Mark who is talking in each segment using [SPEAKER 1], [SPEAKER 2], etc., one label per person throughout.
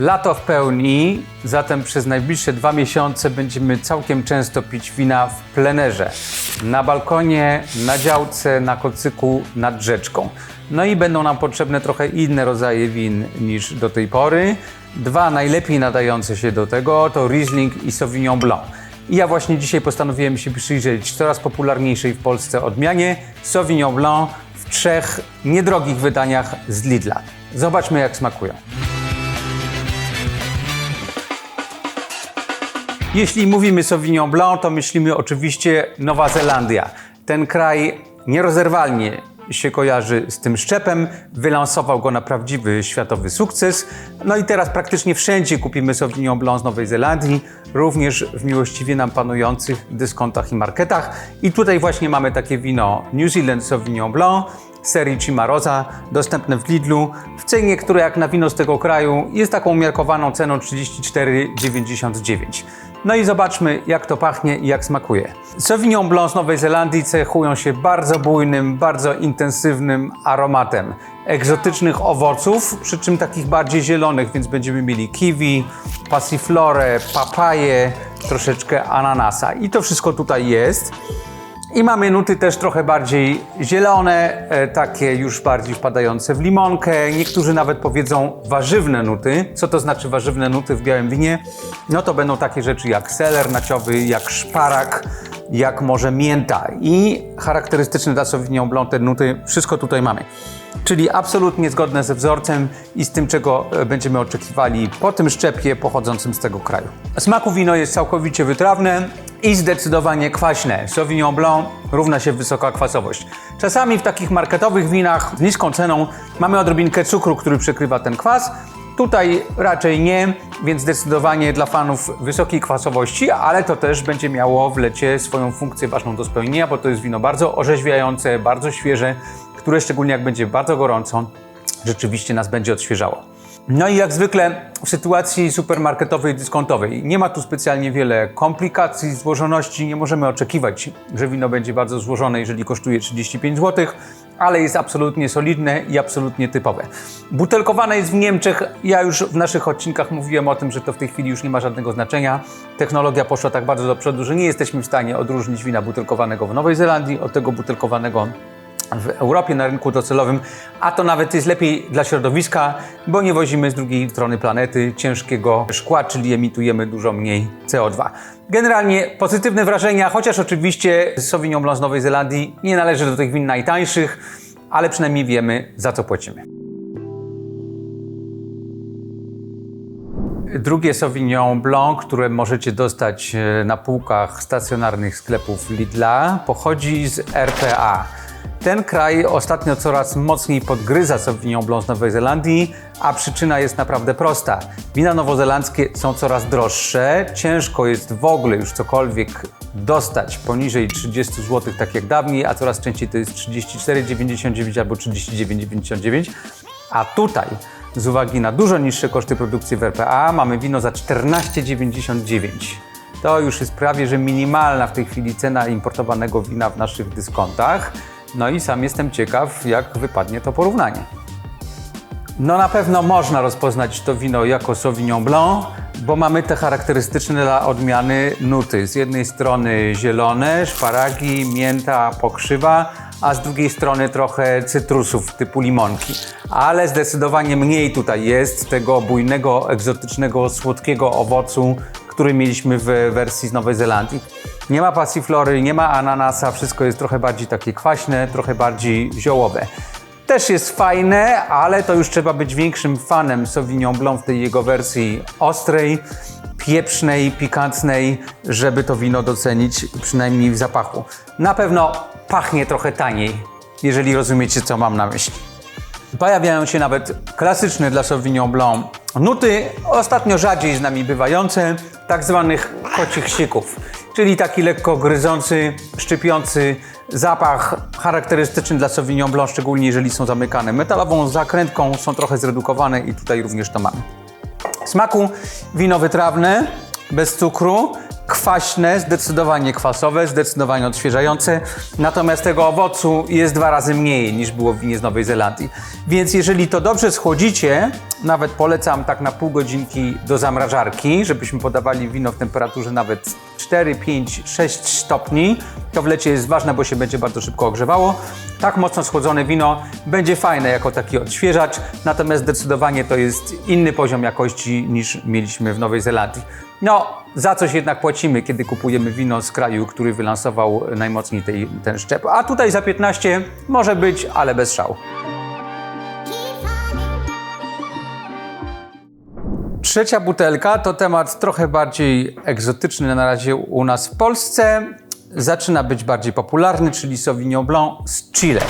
[SPEAKER 1] Lato w pełni, zatem przez najbliższe dwa miesiące będziemy całkiem często pić wina w plenerze. Na balkonie, na działce, na kocyku, nad rzeczką. No i będą nam potrzebne trochę inne rodzaje win niż do tej pory. Dwa najlepiej nadające się do tego to Riesling i Sauvignon Blanc. I ja właśnie dzisiaj postanowiłem się przyjrzeć coraz popularniejszej w Polsce odmianie Sauvignon Blanc w trzech niedrogich wydaniach z Lidla. Zobaczmy jak smakują. Jeśli mówimy Sauvignon Blanc, to myślimy oczywiście Nowa Zelandia. Ten kraj nierozerwalnie się kojarzy z tym szczepem, wylansował go na prawdziwy światowy sukces. No i teraz praktycznie wszędzie kupimy Sauvignon Blanc z Nowej Zelandii, również w miłościwie nam panujących dyskontach i marketach. I tutaj właśnie mamy takie wino New Zealand Sauvignon Blanc serii Cimarosa, dostępne w Lidlu, w cenie, która jak na wino z tego kraju jest taką umiarkowaną ceną 34,99. No i zobaczmy, jak to pachnie i jak smakuje. Sauvignon Blanc z Nowej Zelandii cechują się bardzo bujnym, bardzo intensywnym aromatem egzotycznych owoców, przy czym takich bardziej zielonych, więc będziemy mieli kiwi, passiflorę, papaję, troszeczkę ananasa. I to wszystko tutaj jest. I mamy nuty też trochę bardziej zielone, e, takie już bardziej wpadające w limonkę. Niektórzy nawet powiedzą warzywne nuty. Co to znaczy warzywne nuty w białym winie? No to będą takie rzeczy jak seler naciowy, jak szparak, jak może mięta. I charakterystyczne dla Sauvignon Blanc te nuty, wszystko tutaj mamy. Czyli absolutnie zgodne ze wzorcem i z tym, czego e, będziemy oczekiwali po tym szczepie pochodzącym z tego kraju. Smaku wino jest całkowicie wytrawne i zdecydowanie kwaśne. Sauvignon Blanc równa się wysoka kwasowość. Czasami w takich marketowych winach z niską ceną mamy odrobinkę cukru, który przykrywa ten kwas. Tutaj raczej nie, więc zdecydowanie dla fanów wysokiej kwasowości, ale to też będzie miało w lecie swoją funkcję ważną do spełnienia, bo to jest wino bardzo orzeźwiające, bardzo świeże, które szczególnie jak będzie bardzo gorąco, rzeczywiście nas będzie odświeżało. No i jak zwykle w sytuacji supermarketowej, dyskontowej nie ma tu specjalnie wiele komplikacji, złożoności. Nie możemy oczekiwać, że wino będzie bardzo złożone, jeżeli kosztuje 35 zł, ale jest absolutnie solidne i absolutnie typowe. Butelkowane jest w Niemczech. Ja już w naszych odcinkach mówiłem o tym, że to w tej chwili już nie ma żadnego znaczenia. Technologia poszła tak bardzo do przodu, że nie jesteśmy w stanie odróżnić wina butelkowanego w Nowej Zelandii od tego butelkowanego w Europie na rynku docelowym, a to nawet jest lepiej dla środowiska, bo nie wozimy z drugiej strony planety ciężkiego szkła, czyli emitujemy dużo mniej CO2. Generalnie pozytywne wrażenia, chociaż oczywiście Sauvignon Blanc z Nowej Zelandii nie należy do tych win najtańszych, ale przynajmniej wiemy za co płacimy. Drugie Sauvignon Blanc, które możecie dostać e, na półkach stacjonarnych sklepów Lidla, pochodzi z RPA. Ten kraj ostatnio coraz mocniej podgryza Sauvignon Blanc z Nowej Zelandii, a przyczyna jest naprawdę prosta. Wina nowozelandzkie są coraz droższe, ciężko jest w ogóle już cokolwiek dostać poniżej 30 zł, tak jak dawniej, a coraz częściej to jest 34,99 albo 39,99. A tutaj, z uwagi na dużo niższe koszty produkcji w RPA, mamy wino za 14,99. To już jest prawie że minimalna w tej chwili cena importowanego wina w naszych dyskontach. No i sam jestem ciekaw, jak wypadnie to porównanie. No na pewno można rozpoznać to wino jako Sauvignon Blanc, bo mamy te charakterystyczne dla odmiany nuty. Z jednej strony zielone, szparagi, mięta, pokrzywa, a z drugiej strony trochę cytrusów typu limonki. Ale zdecydowanie mniej tutaj jest tego bujnego, egzotycznego, słodkiego owocu, który mieliśmy w wersji z Nowej Zelandii. Nie ma passiflory, nie ma ananasa, wszystko jest trochę bardziej takie kwaśne, trochę bardziej ziołowe. Też jest fajne, ale to już trzeba być większym fanem Sauvignon Blanc w tej jego wersji ostrej, pieprznej, pikantnej, żeby to wino docenić, przynajmniej w zapachu. Na pewno pachnie trochę taniej, jeżeli rozumiecie, co mam na myśli. Pojawiają się nawet klasyczne dla Sauvignon Blanc nuty, ostatnio rzadziej z nami bywające, tak zwanych kocich sików, czyli taki lekko gryzący, szczypiący zapach charakterystyczny dla Sauvignon Blanc, szczególnie jeżeli są zamykane metalową zakrętką, są trochę zredukowane i tutaj również to mamy. Smaku wino wytrawne, bez cukru, kwaśne, zdecydowanie kwasowe, zdecydowanie odświeżające, natomiast tego owocu jest dwa razy mniej niż było w winie z Nowej Zelandii. Więc jeżeli to dobrze schłodzicie, nawet polecam tak na pół godzinki do zamrażarki, żebyśmy podawali wino w temperaturze nawet 4, 5, 6 stopni. To w lecie jest ważne, bo się będzie bardzo szybko ogrzewało. Tak mocno schłodzone wino będzie fajne jako taki odświeżacz, natomiast zdecydowanie to jest inny poziom jakości niż mieliśmy w Nowej Zelandii. No, za coś jednak płacimy, kiedy kupujemy wino z kraju, który wylansował najmocniej tej, ten szczep. A tutaj za 15 może być, ale bez szału. Trzecia butelka to temat trochę bardziej egzotyczny na razie u nas w Polsce. Zaczyna być bardziej popularny, czyli Sauvignon Blanc z Chile.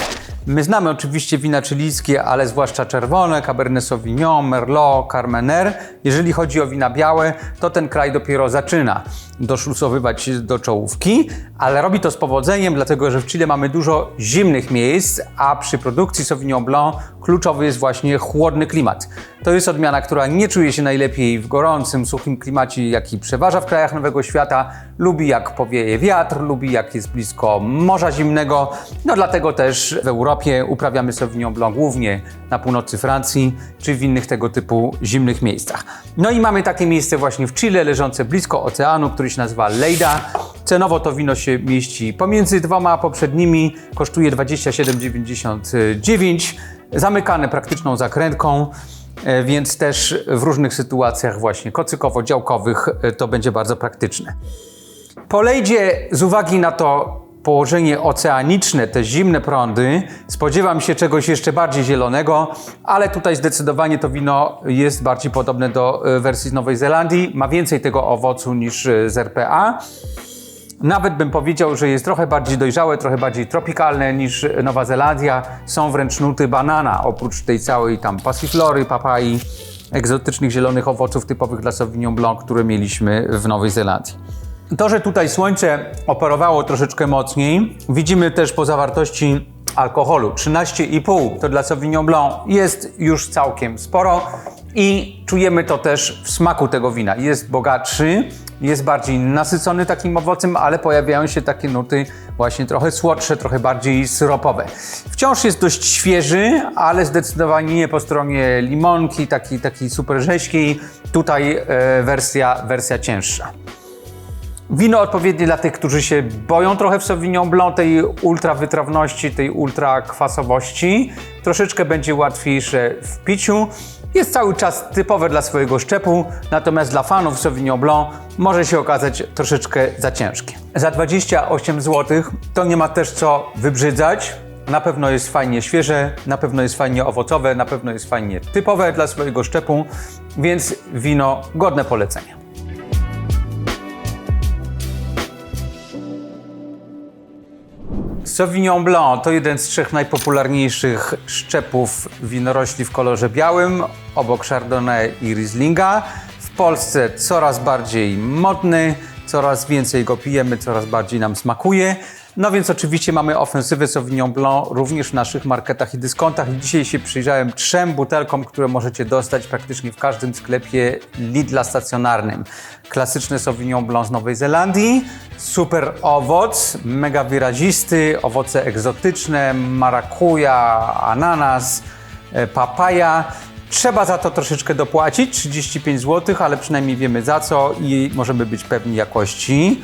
[SPEAKER 1] My znamy oczywiście wina chilijskie, ale zwłaszcza czerwone, Cabernet Sauvignon, Merlot, Carmener. Jeżeli chodzi o wina białe, to ten kraj dopiero zaczyna doszlusowywać do czołówki, ale robi to z powodzeniem, dlatego że w Chile mamy dużo zimnych miejsc, a przy produkcji Sauvignon Blanc kluczowy jest właśnie chłodny klimat. To jest odmiana, która nie czuje się najlepiej w gorącym, suchym klimacie, jaki przeważa w krajach Nowego Świata. Lubi jak powieje wiatr, lubi jak jest blisko morza zimnego. No dlatego też w Europie uprawiamy Sauvignon Blanc głównie na północy Francji czy w innych tego typu zimnych miejscach. No i mamy takie miejsce właśnie w Chile, leżące blisko oceanu, który się nazywa Leyda. Cenowo to wino się mieści pomiędzy dwoma poprzednimi, kosztuje 27,99, zamykane praktyczną zakrętką. E, więc też w różnych sytuacjach właśnie kocykowo-działkowych e, to będzie bardzo praktyczne. Po lejdzie z uwagi na to położenie oceaniczne, te zimne prądy, spodziewam się czegoś jeszcze bardziej zielonego, ale tutaj zdecydowanie to wino jest bardziej podobne do e, wersji z Nowej Zelandii, ma więcej tego owocu niż z RPA. Nawet bym powiedział, że jest trochę bardziej dojrzałe, trochę bardziej tropikalne niż Nowa Zelandia. Są wręcz nuty banana, oprócz tej całej tam pasiflory, papai, egzotycznych zielonych owoców typowych dla Sauvignon Blanc, które mieliśmy w Nowej Zelandii. To, że tutaj słońce operowało troszeczkę mocniej, widzimy też po zawartości alkoholu 13,5 to dla Sauvignon Blanc jest już całkiem sporo i czujemy to też w smaku tego wina. Jest bogatszy, jest bardziej nasycony takim owocem, ale pojawiają się takie nuty właśnie trochę słodsze, trochę bardziej syropowe. Wciąż jest dość świeży, ale zdecydowanie nie po stronie limonki, takiej taki super rzeźkiej. Tutaj e, wersja, wersja cięższa. Wino odpowiednie dla tych, którzy się boją trochę w Sauvignon Blanc tej ultra wytrawności, tej ultra kwasowości. Troszeczkę będzie łatwiejsze w piciu. Jest cały czas typowe dla swojego szczepu, natomiast dla fanów Sauvignon Blanc może się okazać troszeczkę za ciężkie. Za 28 zł to nie ma też co wybrzydzać. Na pewno jest fajnie świeże, na pewno jest fajnie owocowe, na pewno jest fajnie typowe dla swojego szczepu, więc wino godne polecenia. Sauvignon Blanc to jeden z trzech najpopularniejszych szczepów winorośli w kolorze białym, obok Chardonnay i Rieslinga. W Polsce coraz bardziej modny, coraz więcej go pijemy, coraz bardziej nam smakuje. No więc oczywiście mamy ofensywę Sauvignon Blanc również w naszych marketach i dyskontach. Dzisiaj się przyjrzałem trzem butelkom, które możecie dostać praktycznie w każdym sklepie Lidla stacjonarnym. Klasyczny Sauvignon Blanc z Nowej Zelandii, super owoc, mega wyrazisty, owoce egzotyczne, marakuja, ananas, e, papaja. Trzeba za to troszeczkę dopłacić, 35 zł, ale przynajmniej wiemy za co i możemy być pewni jakości.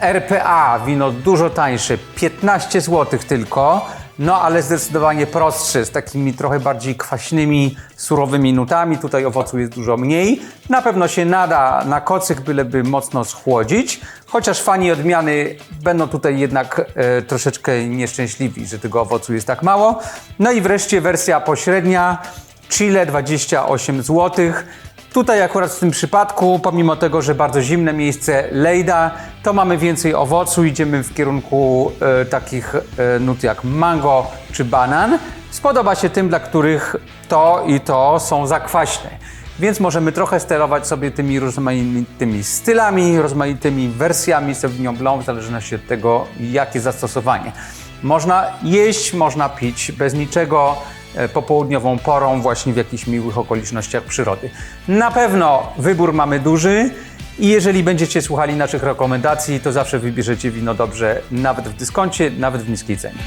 [SPEAKER 1] RPA, wino dużo tańsze, 15 zł tylko, no ale zdecydowanie prostsze, z takimi trochę bardziej kwaśnymi, surowymi nutami. Tutaj owocu jest dużo mniej. Na pewno się nada na kocyk, byleby mocno schłodzić, chociaż fani odmiany będą tutaj jednak e, troszeczkę nieszczęśliwi, że tego owocu jest tak mało. No i wreszcie wersja pośrednia, Chile 28 zł. Tutaj akurat w tym przypadku, pomimo tego, że bardzo zimne miejsce Lejda, to mamy więcej owocu, idziemy w kierunku e, takich e, nut jak mango czy banan. Spodoba się tym, dla których to i to są zakwaśne. Więc możemy trochę sterować sobie tymi rozmaitymi stylami, rozmaitymi wersjami Sauvignon Blanc, w zależności od tego, jakie zastosowanie. Można jeść, można pić bez niczego popołudniową porą właśnie w jakichś miłych okolicznościach przyrody. Na pewno wybór mamy duży I jeżeli będziecie słuchali naszych rekomendacji, to zawsze wybierzecie wino dobrze, nawet w dyskoncie, nawet w niskiej cenie.